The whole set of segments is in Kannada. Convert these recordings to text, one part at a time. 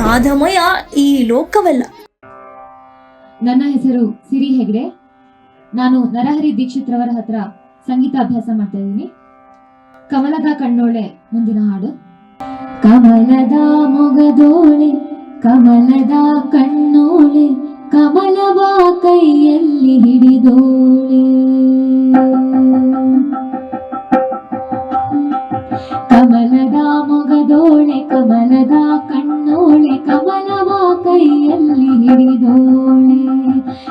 ನಾದಮಯ ಈ ಲೋಕವಲ್ಲ. ನನ್ನ ಹೆಸರು ಸಿರಿ ಹೆಗ್ಡೆ. ನಾನು ನರಹರಿ ದೀಕ್ಷಿತ್ ರವರ ಹತ್ರ ಸಂಗೀತ ಅಭ್ಯಾಸ ಮಾಡ್ತಾ ಇದ್ದೀನಿ. ಕಮಲದ ಕಣ್ಣೋಳೆ ಮುಂದಿನ ಹಾಡು. ಕಮಲದ ಮೊಗದೋಳೆ, ಕಮಲದ ಕಣ್ಣೋಳೆ, ಕಮಲವ ಕೈಯಲ್ಲಿ ಹಿಡಿದೋಳೆ. ಕಮಲದ ಮೊಗದೋಳೆ, ಕಮಲದ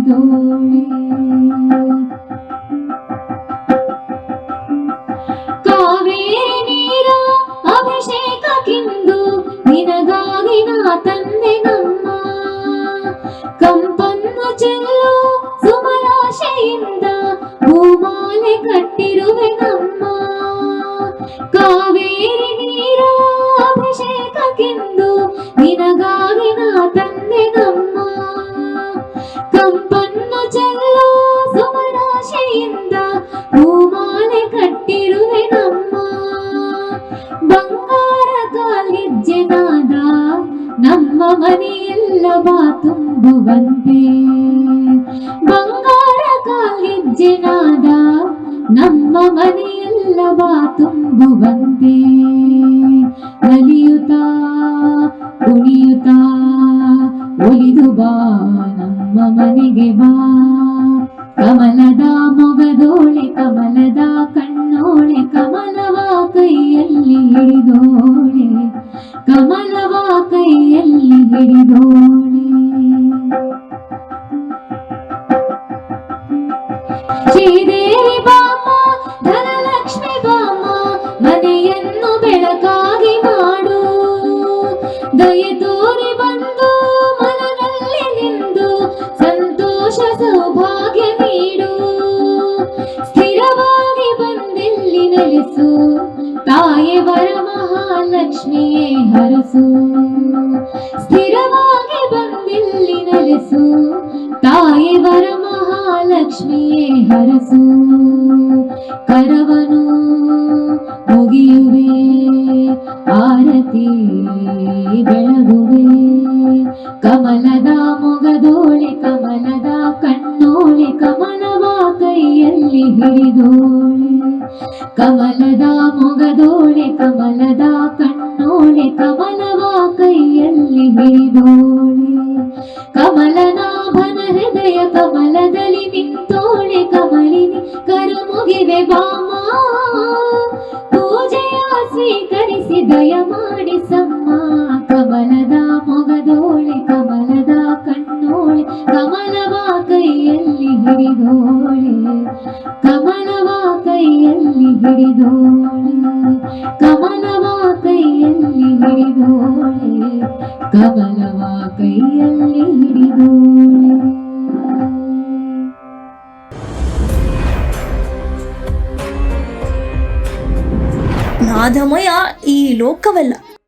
ಕೈಯಲ್ಲಿ ಹಿಡಿದೋಳೆ ಕಾವೇರಿ ನೀರ ಅಭಿಷೇಕಕ್ಕಿಂದು ನಿನಗಾಗಿ ನಾ ತಂದೆ ನಮ್ಮ ಕಂಪನ್ನು ಚೆಲ್ಲು ಸುಮರಾಶೆಯಿಂದ ಹೂಮಾಲೆ ಕಟ್ಟಿರುವೆ ನಮ್ಮ ಕಾವೇರಿ ನೀರ ಅಭಿಷೇಕಕ್ಕೆಂದು ನಿನಗಾಗಿ ನಾ ತಂದೆ ಬಂಗಾರ ಕಾಲಿಜ್ಜೆನಾದ ನಮ್ಮ ಮನೆಯೆಲ್ಲ ಬಾ ತುಂಬುವಂತೆ. ಬಂಗಾರ ಕಾಲಿಜ್ಜೆನಾದ ನಮ್ಮ ಮನೆಯೆಲ್ಲ ಬಾ ತುಂಬುವಂತೆ. ನಲಿಯುತ್ತಾ, ಕುಣಿಯುತ್ತಾ, ಒಲಿದು ಬಾ, ನಮ್ಮ ಮನೆಗೆ ಬಾ. ಕಮಲದ ಮೊಗದೋಳೆ, ಕಮಲದ ಕಣ್ಣೋಳೆ ಕಮಲವ ಕೈಯಲ್ಲಿ ಹಿಡಿದೋಳೆ ಶ್ರೀದೇವಿ ಬಾಮ, ಧನಲಕ್ಷ್ಮಿ ಬಾಮ, ಮನೆಯನ್ನು ಬೆಳಕಾಗಿ ಮಾಡು. ದಯ ತೋರಿ ಬಂದು ಮನದಲ್ಲಿ ನಿಂದು ಸಂತೋಷ ಸೌಭಾಗ್ಯ ನೀಡು. ಸ್ಥಿರವಾಗಿ ಬಂದಿಲ್ಲಿ ನೆಲೆಸು ತಾಯಿ ವರ ಮಹಾಲಕ್ಷ್ಮಿಯೇ ಹರಸು, ಸ್ಥಿರವಾಗಿ ಬಂದಿಲ್ಲಿ ನೆಲೆಸು. ತಾಯಿ ವರ ಮಹಾಲಕ್ಷ್ಮಿಯೇ ಹರಸು, ಕರವನು ಮುಗಿಯುವೆ, ಆರತಿ ಬೆಳಗುವೆ. ಕಮಲದ ಮೊಗದೋಳಿ, ಕಮಲದ ಕಣ್ಣೋಳಿ, ಕಮಲವ ಕೈಯಲ್ಲಿ ಹಿಡಿದೋಳೆ. ಕಮಲದ ಮೊಗದೋಳೆ ಕಮಲದ ಕಣ್ಣೋಳೆ ಕಮಲವ ಕೈಯಲ್ಲಿ ಹಿಡಿದೋಳೆ ಕಮಲನಾಭನ ಹೃದಯ ಕಮಲದಲ್ಲಿ ನಿಂತೋಳೆ ಕಮಲಿನಿ ಕರ ಮುಗಿವೆ ಬಾಮ. ಪೂಜೆಯ ಸ್ವೀಕರಿಸಿ ದಯ ಮಾಡಿಸಮ್ಮ ಕಮಲದ ಮೊಗದೋಳೆ ಕಮಲದ ಕಣ್ಣೋಳೆ ಕಮಲವ ಕೈಯಲ್ಲಿ ಹಿಡಿದೋಳೆ ಕಮಲವ ಕೈಯಲ್ಲಿ ಹಿಡಿದೋಳೆ ಕಮಲವ ಕೈಯಲ್ಲಿ ಹಿಡಿದೋಳೆ ಕಮಲವ ಕೈಯಲ್ಲಿ ಹಿಡಿದೋಳೆ ನಾದಮಯ ಈ ಲೋಕವಲ್ಲ.